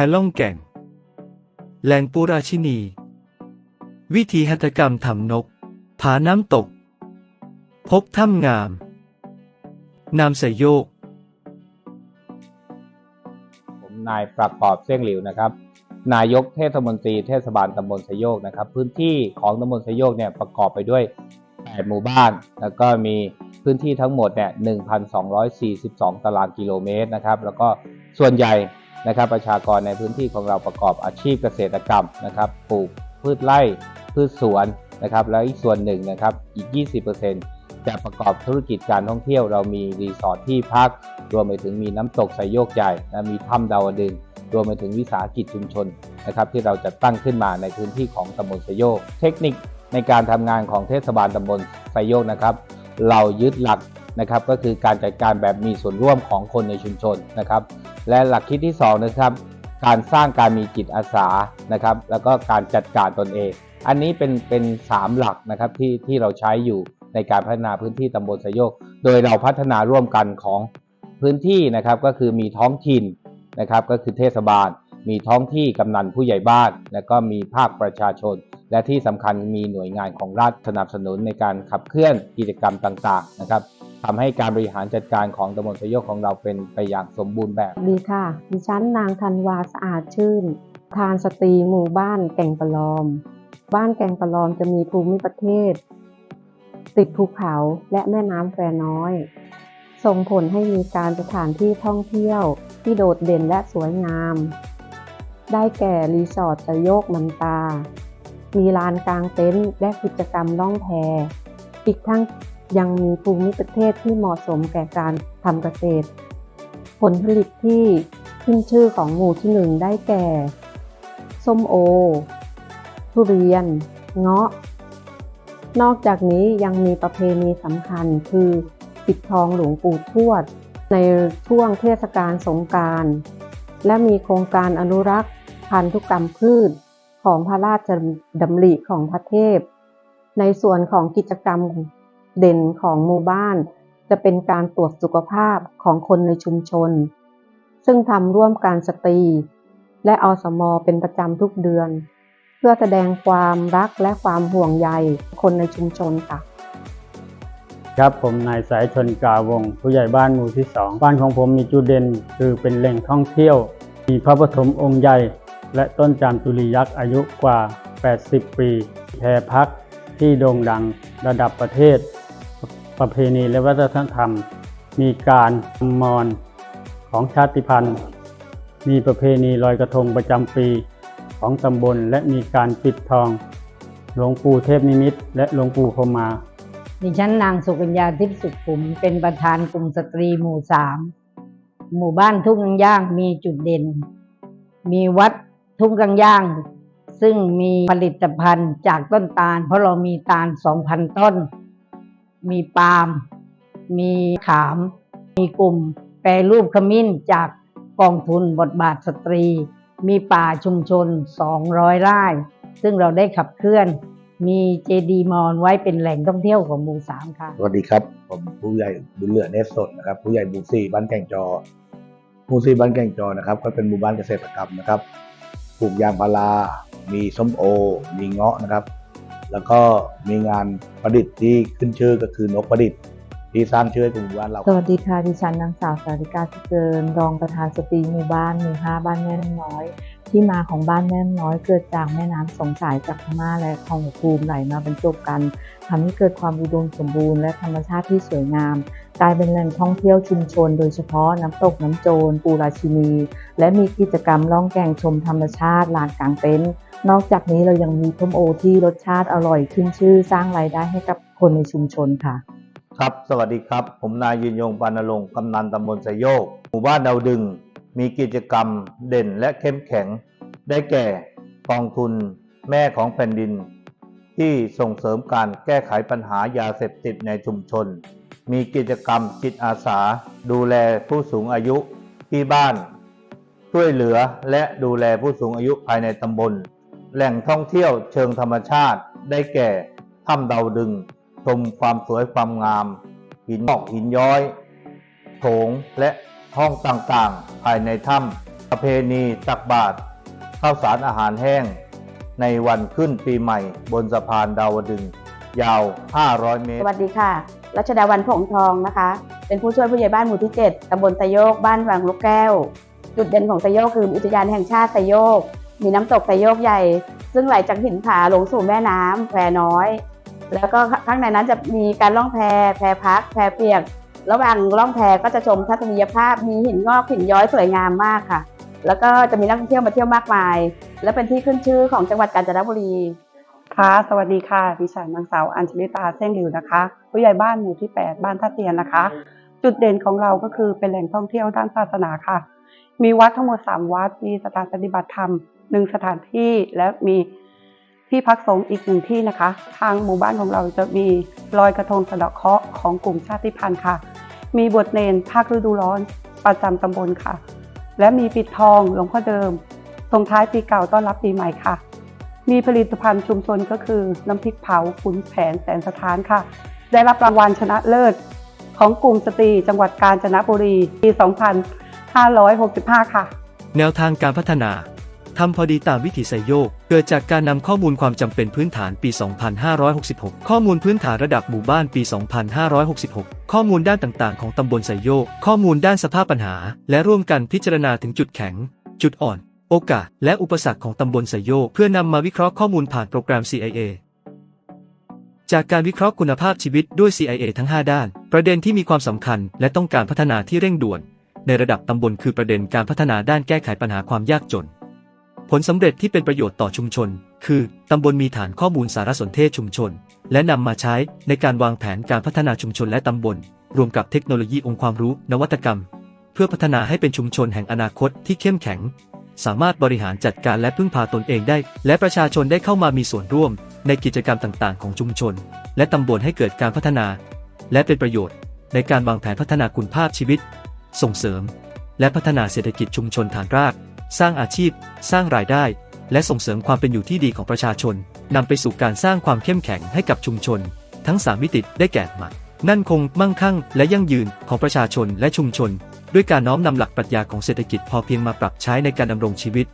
พล่องแก่ง แหล่งปูราชินี วิธีหัตถกรรมทำนก ผาน้ำตก พบถ้ำงาม นามสยโยก ผมนายประกอบเสี่ยงหลิวนะครับ นายกเทศมนตรีเทศบาลตำบลสยโยกนะครับ พื้นที่ของตำบลสยโยกเนี่ยประกอบไปด้วย8หมู่บ้าน แล้วก็มีพื้นที่ทั้งหมดเนี่ย1,242 ตารางกิโลเมตรนะครับ แล้วก็ส่วนใหญ่ นะครับประชากรในพื้นที่ของเราประกอบอาชีพเกษตรกรรมนะครับปลูกพืชไร่พืชสวนนะครับแล้วอีกส่วนหนึ่งนะครับอีก 20%จะประกอบธุรกิจการท่องเที่ยวเรามีรีสอร์ทที่พัก รวมไปถึงมีน้ำตกไซโยกใหญ่นะมีถ้ำดาวดึง รวมไปถึงวิสาหกิจชุมชนนะครับที่เราจะตั้งขึ้นมาในพื้นที่ของตำบลไซโยก เทคนิคในการทำงานของเทศบาลตำบลไซโยกนะครับ เรายึดหลักนะครับก็คือการจัดการแบบมีส่วนร่วมของคนในชุมชนนะครับ และหลักคิดที่สองนะครับการสร้างการมีจิตอาสานะครับ แล้วก็การจัดการตนเอง อันนี้เป็นเป็นสามหลักนะครับที่ที่เราใช้อยู่ในการพัฒนาพื้นที่ตำบลสยโยกโดยเราพัฒนาร่วมกันของพื้นที่นะครับก็คือมีท้องถิ่นนะครับก็คือเทศบาล มีท้องที่กำนันผู้ใหญ่บ้าน และก็มีภาคประชาชน และที่สำคัญมีหน่วยงานของรัฐสนับสนุนในการขับเคลื่อนกิจกรรมต่างๆนะครับ ทำให้การบริหารจัดการของตำบลสยโยกของเราเป็นไปอย่างสมบูรณ์แบบ ดีค่ะ ดิฉันนางธันวาสะอาดชื่น ทานสตรีหมู่บ้านแก่งประลอม บ้านแก่งประลอมจะมีภูมิประเทศ ติดภูเขาและแม่น้ำแควน้อย ส่งผลให้มีการสถานที่ท่องเที่ยวที่โดดเด่นและสวยงาม ได้แก่รีสอร์ทสะโยกมันตา มีลานกลางเต็นท์และกิจกรรมล่องแพอีกทั้ง ยังมีภูมิประเทศที่เหมาะสมแก่การทำเกษตร ผลผลิตที่ขึ้นชื่อของหมู่ที่หนึ่งได้แก่ ส้มโอ ทุเรียน เงาะ นอกจากนี้ยังมีประเพณีสำคัญคือปิดทองหลวงปู่ทวด ในช่วงเทศกาลสงกรารและมีโครงการอนุรักษ์พันธุกรรมพืชของพระราชดำริของพระเทพ ในส่วนของกิจกรรม เด่นของหมู่บ้าน จะเป็นการตรวจสุขภาพของคนในชุมชน ซึ่งทำร่วมการสตรี และอสมอเป็นประจำทุกเดือน เพื่อแสดงความรักและความห่วงใยคนในชุมชนค่ะครับผมนายสายชนกาวงผู้ใหญ่บ้านหมู่ที่สองบ้านของผมมีจุดเด่นคือเป็นแหล่งท่องเที่ยว มีพระปฐมองค์ใหญ่ และต้นจามจุลียักษ์อายุกว่า 80 ปีแพรพักที่โด่งดังระดับประเทศ ประเพณีและวัฒนธรรม มีการมอนของชาติพันธุ์ มีประเพณีลอยกระทงประจำปีของตำบล และมีการปิดทอง หลวงปู่เทพนิมิตรและหลวงปู่พรหมา ดิฉันนางสุกัญญาทิพย์สุขุม เป็นประธานกลุ่มสตรีหมู่สามหมู่บ้านทุ่งกังย่างมีจุดเด่น มีวัดทุ่งกังย่าง ซึ่งมีผลิตภัณฑ์จากต้นตาล เพราะเรามีตาล 2,000 ต้น มีปาล์ม มีขาม มีกลุ่ม แปรรูปขมิ้นจากกองทุนบทบาทสตรี มีป่าชุมชน 200 ไร่ ซึ่งเราได้ขับเคลื่อน มีเจดีมอนไว้เป็นแหล่งท่องเที่ยวของหมู่สามค่ะ สวัสดีครับ ผมผู้ใหญ่บุญเหลือเนสสดนะครับ ผู้ใหญ่หมู่สี่บ้านแก่งจอหมู่สี่บ้านแก่งจอนะครับ ก็เป็นหมู่บ้านเกษตรกรรมนะครับ ปลูกยางพารา มีส้มโอ มีเงาะนะครับ แล้วก็มีงานประดิษฐ์ที่ขึ้นชื่อก็คือนกประดิษฐ์ ที่สร้างชื่อให้กับหมู่บ้านเรา สวัสดีค่ะดิฉันนางสาวสาริกาที่เกิน รองประธานสตรีหมู่บ้านหมู่ห้าบ้านแม่น้ำน้อย ที่มาของบ้านแม่น้อยเกิดจากแม่น้ำสองสายจากพม่าและคลองหัวภูมิไหลมาบรรจบกันทำให้เกิดความอุดมสมบูรณ์และธรรมชาติที่สวยงามกลายเป็นแหล่งท่องเที่ยวชุมชน โดยเฉพาะน้ำตกน้ำโจรปูราชินี และมีกิจกรรมล่องแก่งชมธรรมชาติลานกลางเต็นท์ นอกจากนี้เรายังมีส้มโอที่รสชาติอร่อยขึ้นชื่อสร้างรายได้ให้กับคนในชุมชนค่ะ ครับ สวัสดีครับ ผมนายยืนยงปานรงค์กำนันตำบลไซโยก หมู่บ้านดาวดึง มีกิจกรรมเด่นและเข้มแข็ง ได้แก่กองทุนแม่ของแผ่นดิน ที่ส่งเสริมการแก้ไขปัญหายาเสพติดในชุมชน มีกิจกรรมจิตอาสา ดูแลผู้สูงอายุที่บ้าน ช่วยเหลือและดูแลผู้สูงอายุภายในตำบล แหล่งท่องเที่ยวเชิงธรรมชาติได้แก่ถ้ำดาวดึง ชมความสวยความงาม หินงอกหินย้อยโถงและห้องต่างๆ ภายในถ้ำประเพณีตักบาตรข้าวสารอาหารแห้ง ในวันขึ้นปีใหม่บนสะพานดาวดึง ยาว 500 เมตร สวัสดีค่ะ รัชดาวันผงทองนะคะ เป็นผู้ช่วยผู้ใหญ่บ้านหมู่ที่ 7ตำบลไซโยก บ้านวังลูกแก้ว จุดเด่นของไซโยกคืออุทยานแห่งชาติไซโยก มีน้ำตกไซโยกใหญ่ ซึ่งไหลจากหินผาลงสู่แม่น้ำแควน้อย แล้วก็ข้างในนั้นจะมีการล่องแพแพพัก แพเปียก ระหว่างล่องแพก็จะชมทัศนียภาพ มีหินงอกหินย้อยสวยงามมากค่ะ แล้วก็จะมีนักท่องเที่ยวมาเที่ยวมากมาย และเป็นที่ขึ้นชื่อของจังหวัดกาญจนบุรีค่ะ สวัสดีค่ะ ดิฉันนางสาวอัญชลิตาเส้นหลิวนะคะ ผู้ใหญ่บ้านหมู่ที่ 8 บ้านท่าเตียนนะคะ จุดเด่นของเราก็คือเป็นแหล่งท่องเที่ยวด้านศาสนาค่ะ มีวัดทั้งหมด 3 วัด มีสถานปฏิบัติธรรม หนึ่งสถานที่และมีที่พักสงฆ์อีกหนึ่งที่นะคะ ทางหมู่บ้านของเราจะมีลอยกระทงสะเดาะเคราะห์ของกลุ่มชาติพันธุ์ค่ะ มีบทเนนภาคฤดูร้อนประจำตำบลค่ะ และมีปิดทองหลวงพ่อเดิมส่งท้ายปีเก่าต้อนรับปีใหม่ค่ะ มีผลิตภัณฑ์ชุมชนก็คือน้ำพริกเผาขุนแผนแสนสถานค่ะ ได้รับรางวัลชนะเลิศของกลุ่มสตรีจังหวัดกาญจนบุรีปี 2565 ค่ะ แนวทางการพัฒนา ทำพอดีตามวิถีไซโยก เกิดจากการนำข้อมูลความจำเป็นพื้นฐานปี 2566 ข้อมูลพื้นฐานระดับหมู่บ้านปี 2566 ข้อมูลด้านต่างๆ ของตำบลไซโยก ข้อมูลด้านสภาพปัญหา และร่วมกันพิจารณาถึงจุดแข็ง จุดอ่อน โอกาส และอุปสรรคของตำบลไซโยก เพื่อนำมาวิเคราะห์ข้อมูลผ่านโปรแกรม CIA จากการวิเคราะห์คุณภาพชีวิตด้วย CIA ทั้ง 5 ด้าน ประเด็นที่มีความสำคัญ และต้องการพัฒนาที่เร่งด่วน ในระดับตำบลคือประเด็นการพัฒนาด้านแก้ไขปัญหาความยากจน ผลสำเร็จที่เป็นประโยชน์ต่อชุมชน คือ ตำบลมีฐานข้อมูลสารสนเทศชุมชน และนำมาใช้ในการวางแผนการพัฒนาชุมชนและตำบล รวมกับเทคโนโลยีองค์ความรู้นวัตกรรม เพื่อพัฒนาให้เป็นชุมชนแห่งอนาคตที่เข้มแข็ง สามารถบริหารจัดการและพึ่งพาตนเองได้ และประชาชนได้เข้ามามีส่วนร่วม ในกิจกรรมต่างๆ ของชุมชน และตำบลให้เกิดการพัฒนา และเป็นประโยชน์ ในการวางแผนพัฒนาคุณภาพชีวิต ส่งเสริม และพัฒนาเศรษฐกิจชุมชนฐานราก สร้างอาชีพ สร้างรายได้ และส่งเสริมความเป็นอยู่ที่ดีของประชาชนนำไปสู่การสร้างความเข้มแข็งให้กับชุมชน ทั้ง 3 มิติได้แก่หมัดนั่นคงมั่งคั่ง และยั่งยืนของประชาชนและชุมชน ด้วยการน้อมนำหลักปรัชญาของเศรษฐกิจพอเพียงมาปรับใช้ในการดำรงชีวิต